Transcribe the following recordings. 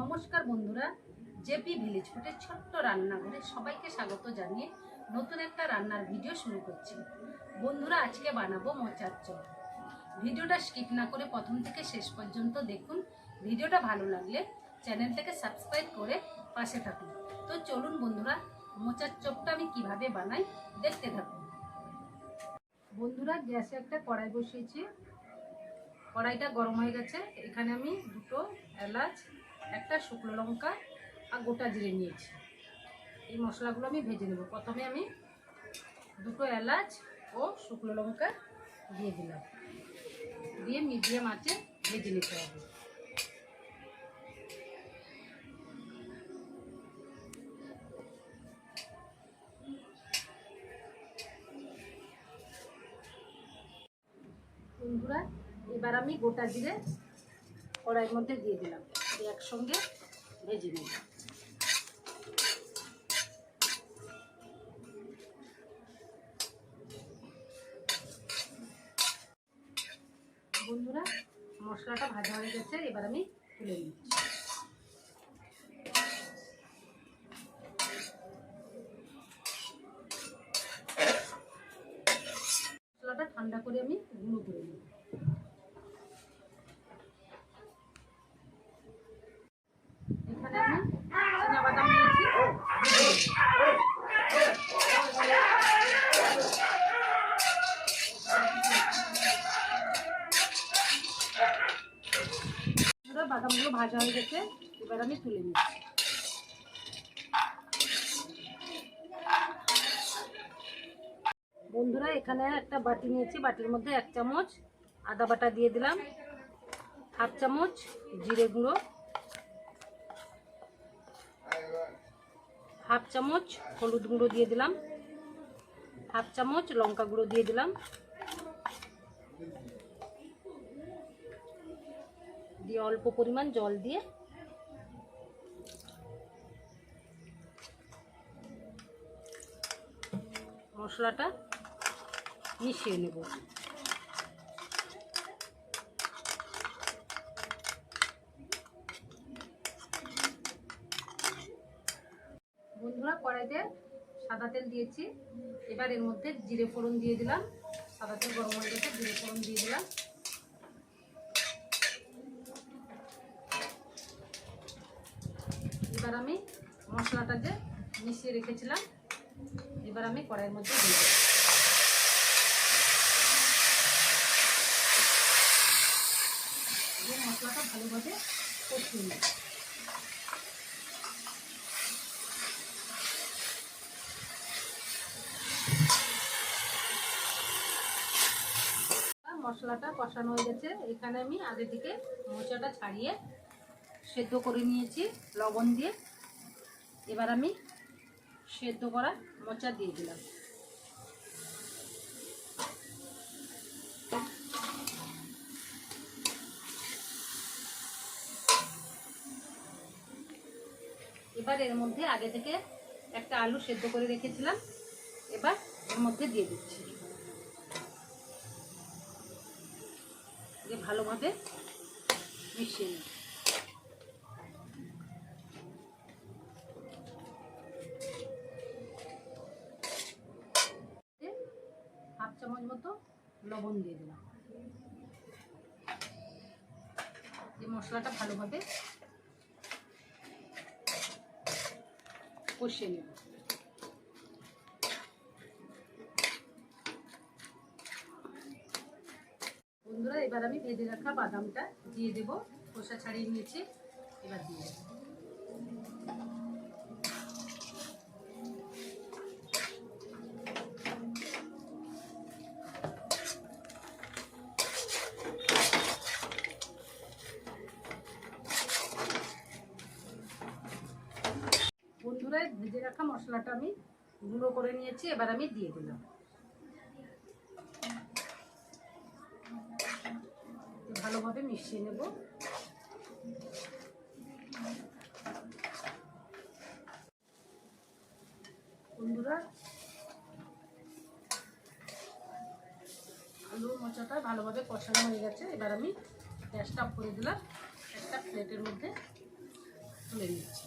নমস্কার বন্ধুরা, JP village ফুডের ছোট্ট রান্নাঘরে সবাইকে স্বাগত জানিয়ে নতুন একটা রান্নার ভিডিও শুরু করছি। বন্ধুরা, আজকে বানাবো মোচার চপ। ভিডিওটা স্কিপ না করে প্রথম থেকে শেষ পর্যন্ত দেখুন। ভিডিওটা ভালো লাগলে চ্যানেলটাকে সাবস্ক্রাইব করে পাশে থাকুন। তো চলুন বন্ধুরা, মোচার চপটা আমি কীভাবে বানাই দেখতে থাকুন। বন্ধুরা, গ্যাসে একটা কড়াই বসিয়েছি। কড়াইটা গরম হয়ে গেছে। এখানে আমি দুটো এলাচ একটা শুকনো লঙ্কা আর গোটা জিরে নিয়েছি। এই মশলাগুলো আমি ভেজে নেব। প্রথমে আমি দুটো এলাচ ও শুকনো লঙ্কা দিয়ে দিলাম। দিয়ে মিডিয়াম আঁচে ভেজে নিতে হবে। বন্ধুরা, এবার আমি গোটা জিরে কড়াইয়ের মধ্যে দিয়ে দিলাম। একসঙ্গে ভেজে নেব। বন্ধুরা, মশলাটা ভাজা হয়ে গেছে, এবার আমি তুলে নিচ্ছি। মশলাটা ঠান্ডা করে আমি গুঁড়ো করে নেব। বাদামগুলো ভাজা হয়ে গেছে, এবার আমি তুলে নিচ্ছি। বন্ধুরা, এখানে একটা বাটি নিয়েছি, বাটির মধ্যে এক চামচ আদা বাটা দিয়ে দিলাম, হাফ চামচ জিরে গুঁড়ো, হাফ চামচ হলুদ গুঁড়ো দিয়ে দিলাম, হাফ চামচ লঙ্কা গুঁড়ো দিয়ে দিলাম। দিয়ে অল্প পরিমাণ জল দিয়ে মশলাটা মিশিয়ে নেব। বন্ধুরা, কড়াইতে সাদা তেল দিয়েছি। এবার এর মধ্যে জিরে ফোড়ন দিয়ে দিলাম। সাদা তেল গরম হয়ে গেছে, জিরে ফোড়ন দিয়ে দিলাম। এবার আমি মশলাটা যে মিশিয়ে রেখেছিলাম, এবার আমি কড়াইয়ের মধ্যে দিয়ে দেবো। মশলাটা ভালোভাবে কষিয়ে মশলাটা কষানো হয়ে গেছে। এখানে আমি আগে থেকে মোচাটা ছাড়িয়ে সেদ্ধ করে নিয়েছি, লবণ দিয়ে। এবার আমি সেদ্ধ করা মোচা দিয়ে দিলাম। এবার এর মধ্যে আগে থেকে একটা আলু সেদ্ধ করে রেখেছিলাম। এবার এর মধ্যে দিয়ে দিচ্ছি। দিয়ে ভালোভাবে মিশিয়ে নিই হাফ চামচ মতো লবণ দিয়ে দিলাম। এই মশলাটা ভালোভাবে কষিয়ে নেব। বন্ধুরা, এবার আমি ভেজে রাখা বাদামটা দিয়ে দেব। খোসা ছাড়িয়ে নিয়েছি, এবার দিয়ে দেবো। ভেজে রাখা মশলাটা আমি গুঁড়ো করে নিয়েছি, এবার আমি দিয়ে দিলাম। ভালোভাবে মিশিয়ে নেব। বন্ধুরা, আলু মোচাটা ভালোভাবে কষানো হয়ে গেছে। এবার আমি গ্যাসটা করে দিলাম। একটা প্লেটের মধ্যে তুলে নিচ্ছি।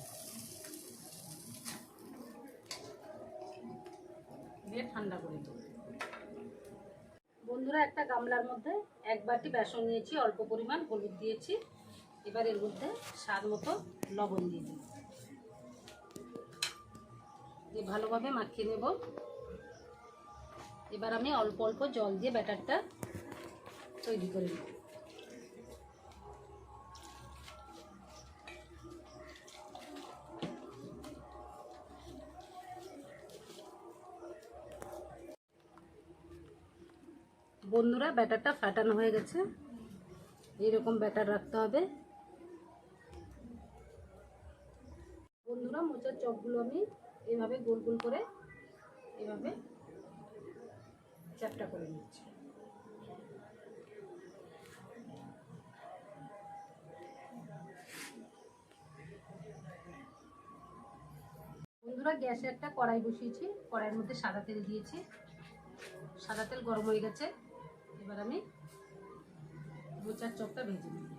দিয়ে ঠান্ডা করে দেবো। বন্ধুরা, একটা গামলার মধ্যে এক বাটি বেসন নিয়েছি, অল্প পরিমাণ হলুদ দিয়েছি। এবার এর মধ্যে স্বাদ মতো লবণ দিয়ে দিই। দিয়ে ভালোভাবে মাখিয়ে নেব। এবার আমি অল্প অল্প জল দিয়ে ব্যাটারটা তৈরি করে নেব। বন্ধুরা, ব্যাটারটা ফাটানো হয়ে গেছে। এইরকম ব্যাটার রাখতে হবে। বন্ধুরা, মোচার চপগুলো আমি এভাবে গোল গোল করে এভাবে চ্যাপটা করে নিচ্ছি। বন্ধুরা, গ্যাসে একটা কড়াই বসিয়েছি। কড়াইয়ের মধ্যে সাদা তেল দিয়েছি। সাদা তেল গরম হয়ে গেছে। এবার আমি মোচার চপটা ভেজে নিই।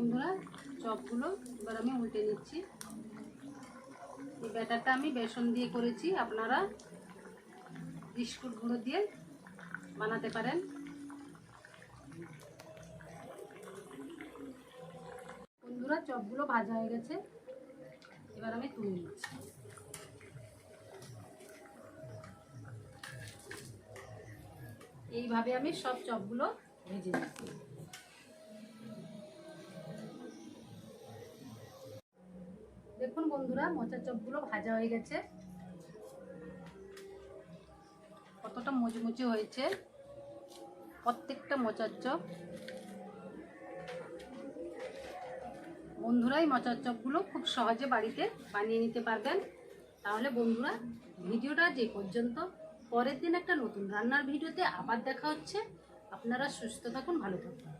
বন্ধুরা, চপগুলো এবার আমি উল্টে নিচ্ছি। এই ব্যাটারটা আমি বেসন দিয়ে করেছি, আপনারা বিস্কুট গুঁড়ো দিয়ে বানাতে পারেন। বন্ধুরা, চপগুলো ভাজা হয়ে গেছে, এবার আমি তুলে নিচ্ছি। এইভাবে আমি সব চপগুলো ভেজে নিচ্ছি। দেখুন বন্ধুরা মোচার চপগুলো ভাজা হয়ে গেছে। কতটা মুচমুচে হয়েছে। প্রত্যেকটা মোচার চপ। বন্ধুরাই মোচার চপগুলো খুব সহজে বাড়িতে বানিয়ে নিতে পারবেন। তাহলে বন্ধুরা, ভিডিওটা যে পর্যন্ত, পরের দিন একটা নতুন রান্নার ভিডিওতে আবার দেখা হচ্ছে। আপনারা সুস্থ থাকুন, ভালো থাকুন।